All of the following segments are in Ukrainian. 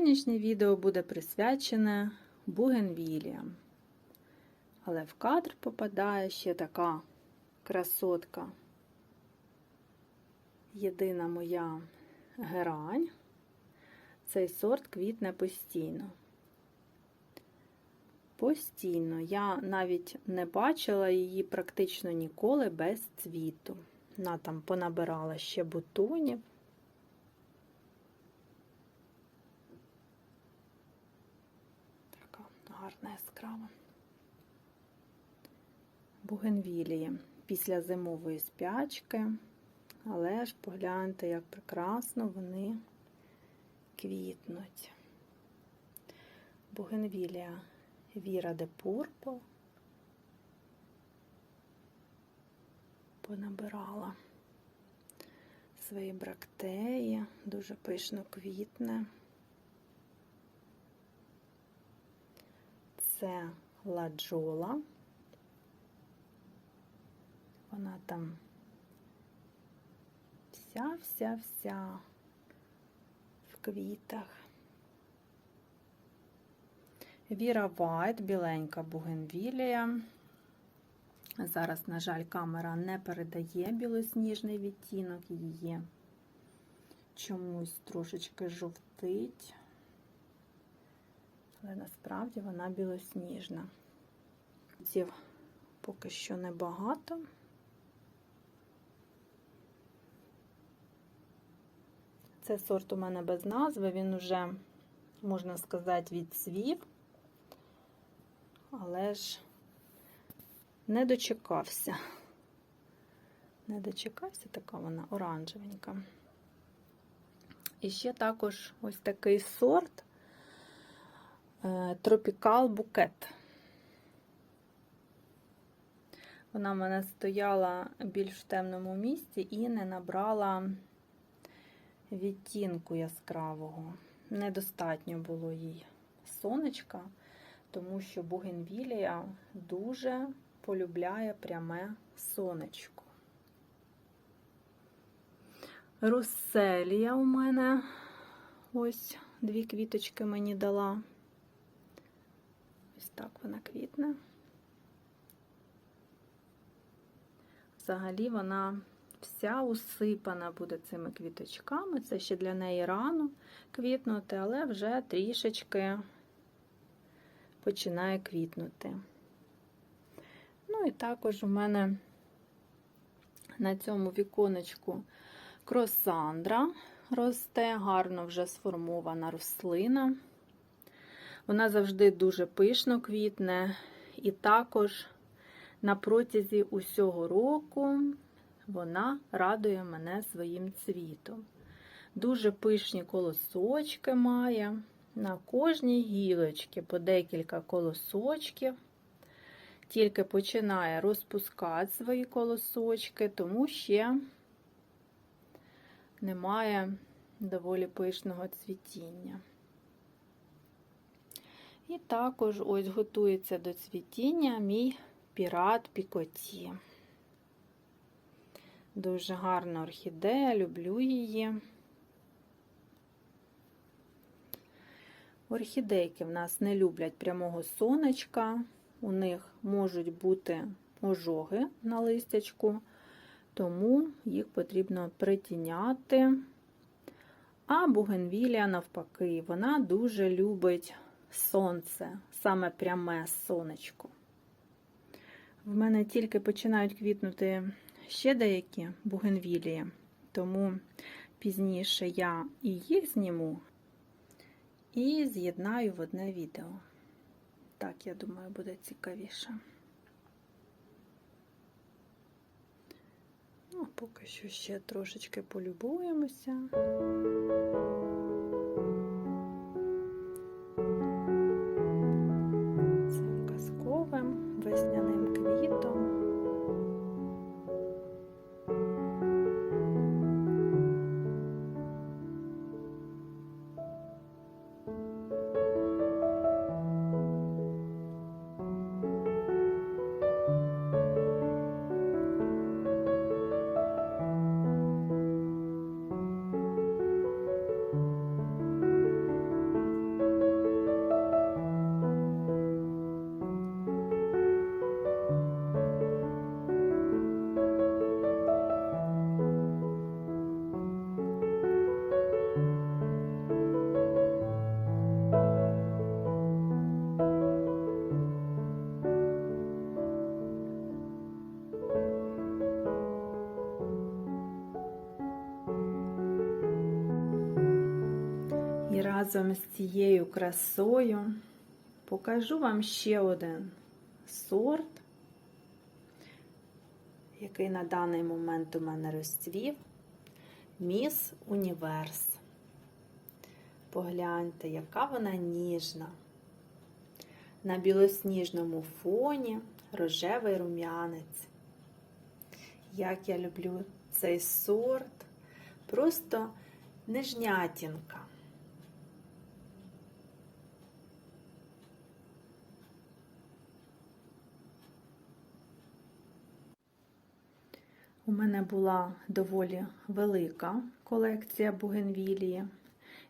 Сьогоднішнє відео буде присвячене бугенвіліям. Але в кадр попадає ще така красотка. Єдина моя герань. Цей сорт квітне постійно. Постійно. Я навіть не бачила її практично ніколи без цвіту. Вона там понабирала ще бутонів. Така гарна яскрава. Бугенвілії після зимової спячки. Але ж погляньте, як прекрасно вони квітнуть. Бугенвілія Віра де Пурпо понабирала свої брактеї, дуже пишно квітне. Це ладжола. Вона там вся-вся-вся в квітах. Віра Вайт, біленька бугенвілія. Зараз, на жаль, камера не передає білосніжний відтінок, її чомусь трошечки жовтить, але насправді вона білосніжна. Ців поки що небагато. Це сорт у мене без назви, він уже, можна сказати, відсвів, але ж не дочекався. Не дочекався, така вона оранжевенька. І ще також ось такий сорт Тропікал Букет. Вона в мене стояла більш в темному місці і не набрала відтінку яскравого. Недостатньо було їй сонечка, тому що бугенвілія дуже полюбляє пряме сонечко. Русселія у мене ось дві квіточки мені дала. Так вона квітне. Взагалі вона вся усипана буде цими квіточками. Це ще для неї рано квітнути, але вже трішечки починає квітнути. Ну і також у мене на цьому віконечку кросандра росте, гарно вже сформована рослина. Вона завжди дуже пишно квітне, і також на протязі усього року вона радує мене своїм цвітом. Дуже пишні колосочки має. На кожній гілочці по декілька колосочків. Тільки починає розпускати свої колосочки, тому ще немає доволі пишного цвітіння. І також ось готується до цвітіння мій пірат Пікоті. Дуже гарна орхідея, люблю її. Орхідейки в нас не люблять прямого сонечка, у них можуть бути ожоги на листячку, тому їх потрібно притіняти. А бугенвілія, навпаки, вона дуже любить сонце, саме пряме сонечко. В мене тільки починають квітнути ще деякі бугенвілії, тому пізніше я і їх зніму і з'єднаю в одне відео. Так, я думаю, буде цікавіше. Ну, поки що ще трошечки полюбуємося. Разом з цією красою покажу вам ще один сорт, який на даний момент у мене розцвів. Міс Універс. Погляньте, яка вона ніжна. На білосніжному фоні рожевий рум'янець. Як я люблю цей сорт, просто нежнятінка. У мене була доволі велика колекція бугенвілії.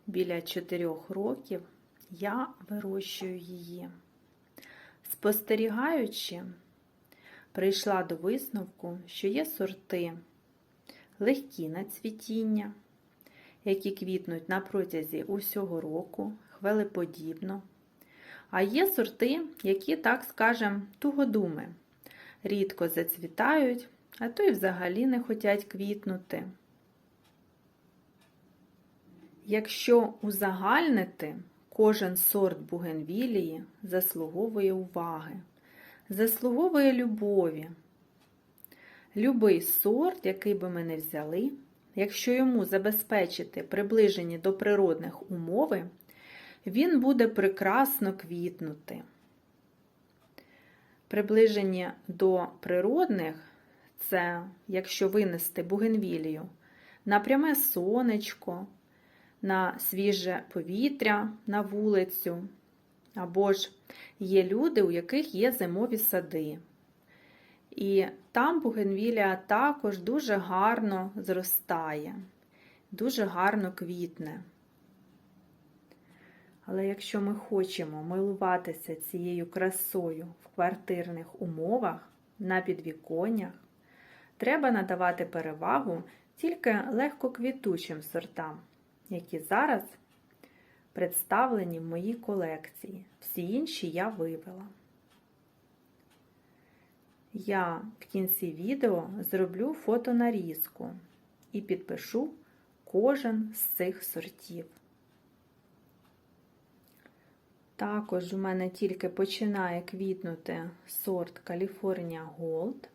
Біля 4 років я вирощую її. Спостерігаючи, прийшла до висновку, що є сорти легкі на цвітіння, які квітнуть на протязі усього року, хвилеподібно. А є сорти, які, так скажем, тугодуми, рідко зацвітають, а то й взагалі не хочуть квітнути. Якщо узагальнити, кожен сорт бугенвілії заслуговує уваги, заслуговує любові. Любий сорт, який би ми не взяли, якщо йому забезпечити приближені до природних умови, він буде прекрасно квітнути. Приближені до природних це, якщо винести бугенвілію на пряме сонечко, на свіже повітря на вулицю, або ж є люди, у яких є зимові сади. І там бугенвілія також дуже гарно зростає, дуже гарно квітне. Але якщо ми хочемо милуватися цією красою в квартирних умовах, на підвіконнях, треба надавати перевагу тільки легкоквітучим сортам, які зараз представлені в моїй колекції. Всі інші я вивела. Я в кінці відео зроблю фотонарізку і підпишу кожен з цих сортів. Також у мене тільки починає квітнути сорт California Gold,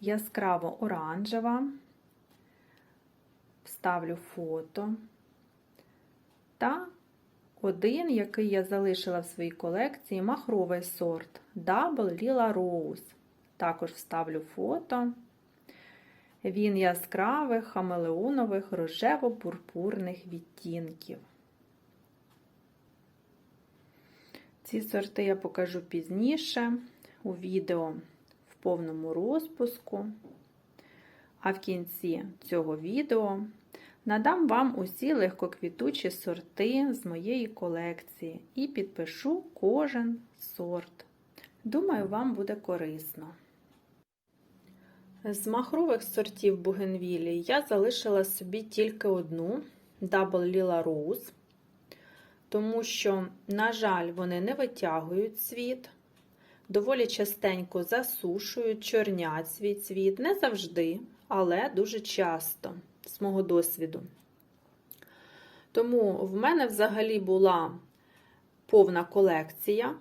яскраво оранжева, вставлю фото. Та один, який я залишила в своїй колекції, махровий сорт Double Lila Rose. Також вставлю фото. Він яскравих, хамелеонових, рожево-пурпурних відтінків. Ці сорти я покажу пізніше у відео повному розпуску. А в кінці цього відео надам вам усі легкоквітучі сорти з моєї колекції і підпишу кожен сорт. Думаю, вам буде корисно. З махрових сортів бугенвілії я залишила собі тільки одну Double Lila Rose, тому що, на жаль, вони не витягують цвіт, доволі частенько засушують, чорнять свій цвіт, не завжди, але дуже часто, з мого досвіду. Тому в мене взагалі була повна колекція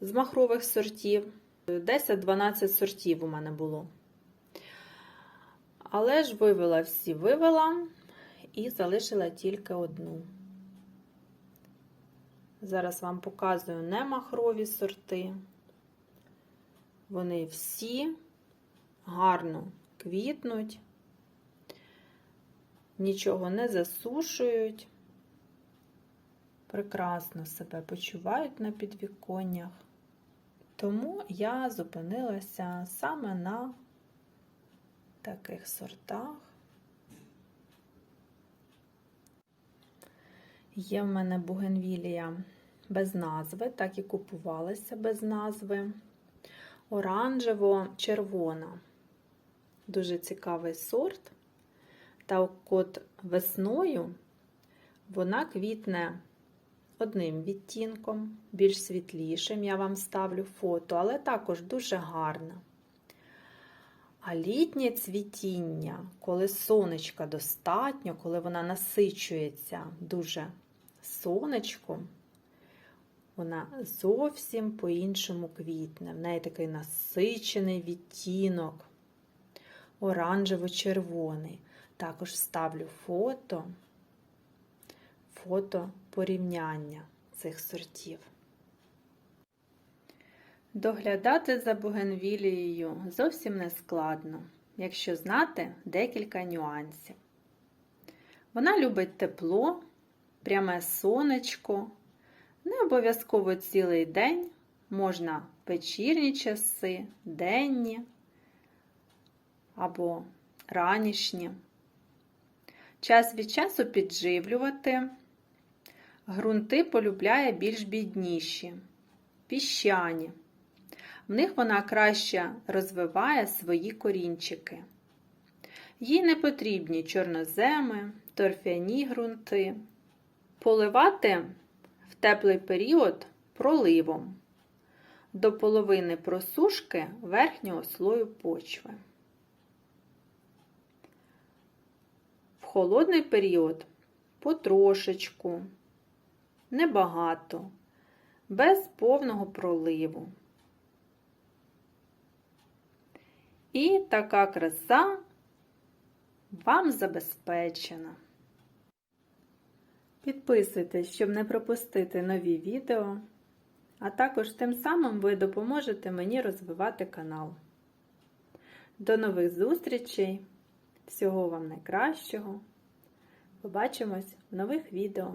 з махрових сортів. 10-12 сортів у мене було. Але ж вивела всі вивела і залишила тільки одну. Зараз вам показую не махрові сорти. Вони всі гарно квітнуть, нічого не засушують, прекрасно себе почувають на підвіконнях. Тому я зупинилася саме на таких сортах. Є в мене бугенвілія без назви, так і купувалася без назви. Оранжево-червона. Дуже цікавий сорт. Та от весною вона квітне одним відтінком, більш світлішим, я вам ставлю фото, але також дуже гарна. А літнє цвітіння, коли сонечка достатньо, коли вона насичується дуже сонечко, вона зовсім по-іншому квітне. В неї такий насичений відтінок, оранжево-червоний. Також ставлю фото, фото порівняння цих сортів. Доглядати за бугенвілією зовсім не складно, якщо знати декілька нюансів. Вона любить тепло, пряме сонечко, не обов'язково цілий день, можна вечірні часи, денні або ранішні. Час від часу підживлювати. Грунти полюбляє більш бідніші, піщані. В них вона краще розвиває свої корінчики. Їй не потрібні чорноземи, торфяні ґрунти. Поливати в теплий період проливом до половини просушки верхнього слою почви. В холодний період потрошечку, небагато, без повного проливу. І така краса вам забезпечена. Підписуйтесь, щоб не пропустити нові відео, а також тим самим ви допоможете мені розвивати канал. До нових зустрічей! Всього вам найкращого! Побачимось в нових відео!